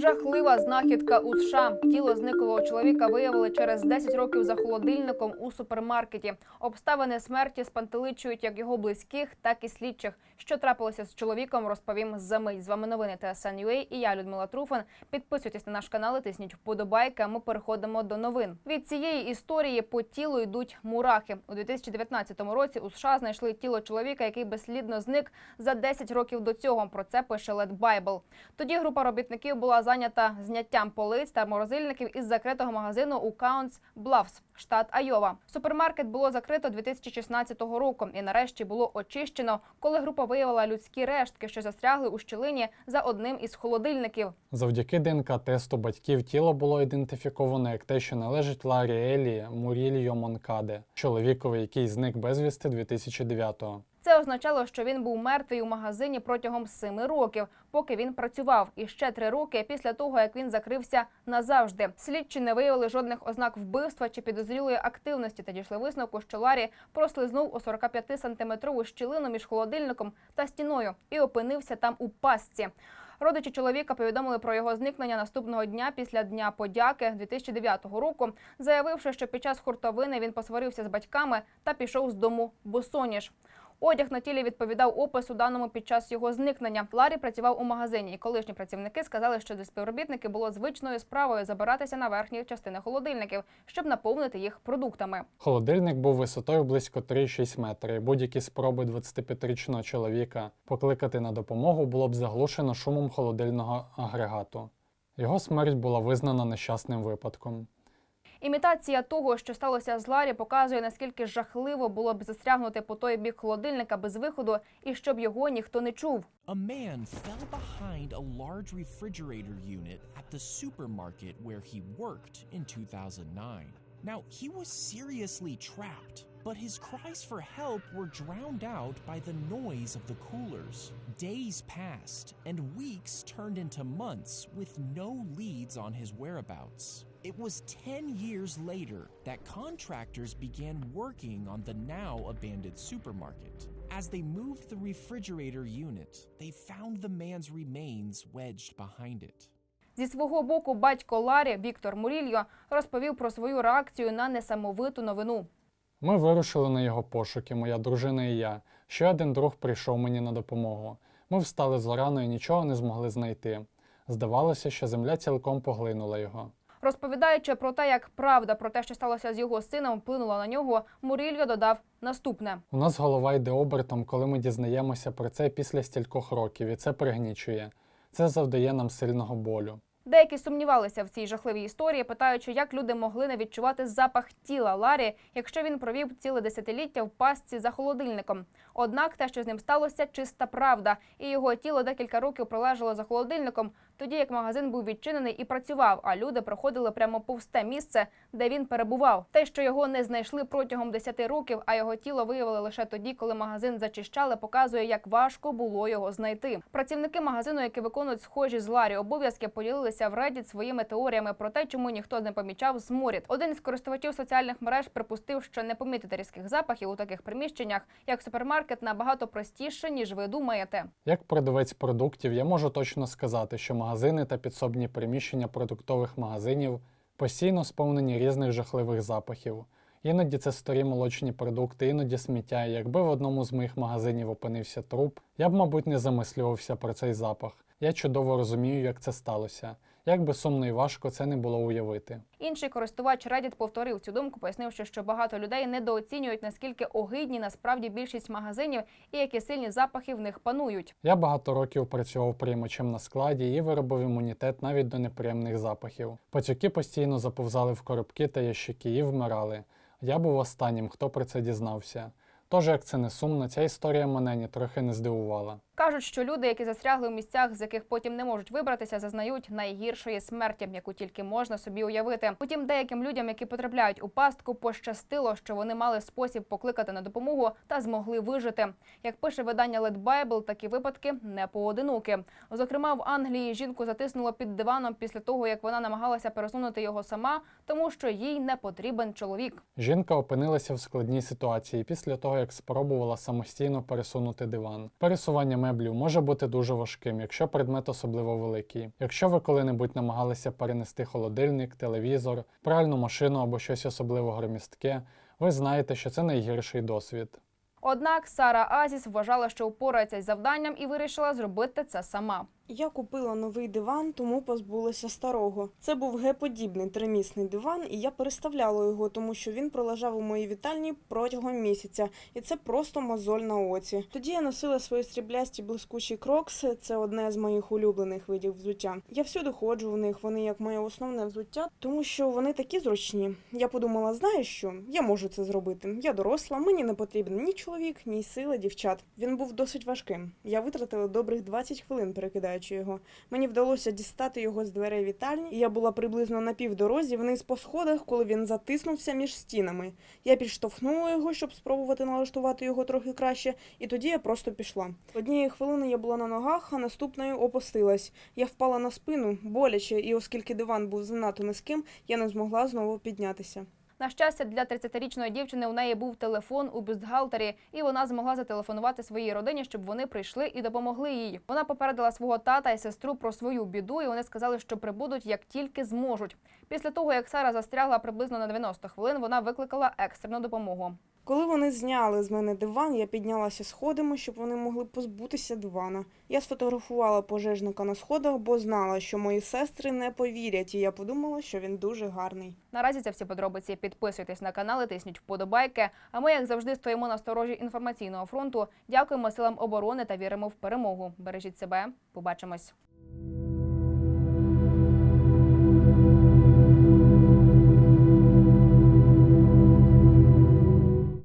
Жахлива знахідка у США. Тіло зниклого чоловіка виявили через 10 років за холодильником у супермаркеті. Обставини смерті спантеличують як його близьких, так і слідчих. Що трапилося з чоловіком, розповім за мить. З вами новини ТСН.UA і я, Людмила Труфан. Підписуйтесь на наш канал, і тисніть вподобайки. А ми переходимо до новин. Від цієї історії по тілу йдуть мурахи. У 2019 році у США знайшли тіло чоловіка, який безслідно зник за 10 років до цього. Про це пише Led Bible. Тоді група робітників була зайнята зняттям полиць та морозильників із закритого магазину у Каунтс Блафс, штат Айова. Супермаркет було закрито 2016 року, і нарешті було очищено, коли група виявила людські рештки, що застрягли у щілині за одним із холодильників. Завдяки ДНК-тесту батьків тіло було ідентифіковано як те, що належить Ларі Елі Мурільо Монкаде, чоловікові, який зник безвісти 2009-го. Це означало, що він був мертвий у магазині протягом семи років, поки він працював, і ще три роки після того, як він закрився назавжди. Слідчі не виявили жодних ознак вбивства чи підозрілої активності та дійшли висновку, що Ларі прослизнув у 45-сантиметрову щілину між холодильником та стіною і опинився там у пастці. Родичі чоловіка повідомили про його зникнення наступного дня після Дня подяки 2009 року, заявивши, що під час хуртовини він посварився з батьками та пішов з дому босоніж. Одяг на тілі відповідав опису даному під час його зникнення. Ларі працював у магазині, і колишні працівники сказали, що для співробітники було звичною справою забиратися на верхні частини холодильників, щоб наповнити їх продуктами. Холодильник був висотою близько 3,6 метри. і Будь-які спроби 25-річного чоловіка покликати на допомогу було б заглушено шумом холодильного агрегату. Його смерть була визнана нещасним випадком. Імітація того, що сталося з Ларі, показує наскільки жахливо було б застрягнути по той бік холодильника без виходу, і щоб його ніхто не чув. A man fell behind a large refrigerator unit at the supermarket where he worked in 2009. Now, he was seriously trapped, but his cries for help were drowned out by the noise of the coolers. Days passed, and weeks turned into months with no leads on his whereabouts. It was 10 years later that contractors began working on the now abandoned supermarket. As they moved the refrigerator unit, they found the man's remains wedged behind it. Зі свого боку, батько Ларі Віктор Мурільо розповів про свою реакцію на несамовиту новину. Ми вирушили на його пошуки, моя дружина і я. Ще один друг прийшов мені на допомогу. Ми встали зарано і нічого не змогли знайти. Здавалося, що земля цілком поглинула його. Розповідаючи про те, як правда про те, що сталося з його сином, вплинула на нього, Мурільо додав наступне. У нас голова йде обертом, коли ми дізнаємося про це після стількох років, і це пригнічує. Це завдає нам сильного болю. Деякі сумнівалися в цій жахливій історії, питаючи, як люди могли не відчувати запах тіла Ларі, якщо він провів ціле десятиліття в пастці за холодильником. Однак те, що з ним сталося, чиста правда, і його тіло декілька років пролежало за холодильником, тоді як магазин був відчинений і працював, а люди проходили прямо повз те місце, де він перебував. Те, що його не знайшли протягом 10 років, а його тіло виявили лише тоді, коли магазин зачищали, показує, як важко було його знайти. Працівники магазину, які виконують схожі з Ларі обов'язки, поділилися в Reddit своїми теоріями про те, чому ніхто не помічав зморід. Один з користувачів соціальних мереж припустив, що не помітити різких запахів у таких приміщеннях, як супермаркет, набагато простіше ніж ви думаєте. Як продавець продуктів, я можу точно сказати, що магазини та підсобні приміщення продуктових магазинів постійно сповнені різних жахливих запахів. Іноді це старі молочні продукти, іноді сміття. Якби в одному з моїх магазинів опинився труп, я б, мабуть, не замислювався про цей запах. Я чудово розумію, як це сталося. Як би сумно і важко це не було уявити. Інший користувач Reddit повторив цю думку, пояснивши, що багато людей недооцінюють наскільки огидні насправді більшість магазинів і які сильні запахи в них панують. Я багато років працював приймачем на складі і виробив імунітет навіть до неприємних запахів. Пацюки постійно заповзали в коробки та ящики і вмирали. Я був останнім, хто про це дізнався. Тож, як це не сумно, ця історія мене ні трохи не здивувала. Кажуть, що люди, які застрягли в місцях, з яких потім не можуть вибратися, зазнають найгіршої смерті, яку тільки можна собі уявити. Утім, деяким людям, які потрапляють у пастку, пощастило, що вони мали спосіб покликати на допомогу та змогли вижити. Як пише видання Led Bible, такі випадки не поодинокі. Зокрема, в Англії жінку затиснуло під диваном після того, як вона намагалася пересунути його сама, тому що їй не потрібен чоловік. Жінка опинилася в складній ситуації після того, як спробувала самостійно пересунути диван. Пересування меблів може бути дуже важким, якщо предмет особливо великий. Якщо ви коли-небудь намагалися перенести холодильник, телевізор, пральну машину або щось особливо громістке, ви знаєте, що це найгірший досвід. Однак Сара Азіс вважала, що упорається з завданням і вирішила зробити це сама. Я купила новий диван, тому позбулася старого. Це був Г-подібний тримісний диван, і я переставляла його, тому що він пролежав у моїй вітальні протягом місяця, і це просто мозоль на оці. Тоді я носила свої сріблясті блискучі крокси. Це одне з моїх улюблених видів взуття. Я всюди ходжу в них. Вони як моє основне взуття, тому що вони такі зручні. Я подумала, знаєш що? Я можу це зробити. Я доросла, мені не потрібен ні чоловік, ні сила дівчат. Він був досить важким. Я витратила добрих 20 хвилин, перекидаючи його. Мені вдалося дістати його з дверей вітальні, і я була приблизно на півдорозі вниз по сходах, коли він затиснувся між стінами. Я підштовхнула його, щоб спробувати налаштувати його трохи краще, і тоді я просто пішла. Однієї хвилини я була на ногах, а наступної опустилась. Я впала на спину, боляче, і оскільки диван був занадто низьким, я не змогла знову піднятися. На щастя, для 30-річної дівчини у неї був телефон у бюстгалтері, і вона змогла зателефонувати своїй родині, щоб вони прийшли і допомогли їй. Вона попередила свого тата і сестру про свою біду, і вони сказали, що прибудуть як тільки зможуть. Після того, як Сара застрягла приблизно на 90 хвилин, вона викликала екстрену допомогу. Коли вони зняли з мене диван, я піднялася сходами, щоб вони могли позбутися дивана. Я сфотографувала пожежника на сходах, бо знала, що мої сестри не повірять, і я подумала, що він дуже гарний. Наразі це всі подробиці. Підписуйтесь на канал, і тисніть вподобайки. А ми, як завжди, стоїмо на сторожі інформаційного фронту. Дякуємо силам оборони та віримо в перемогу. Бережіть себе. Побачимось.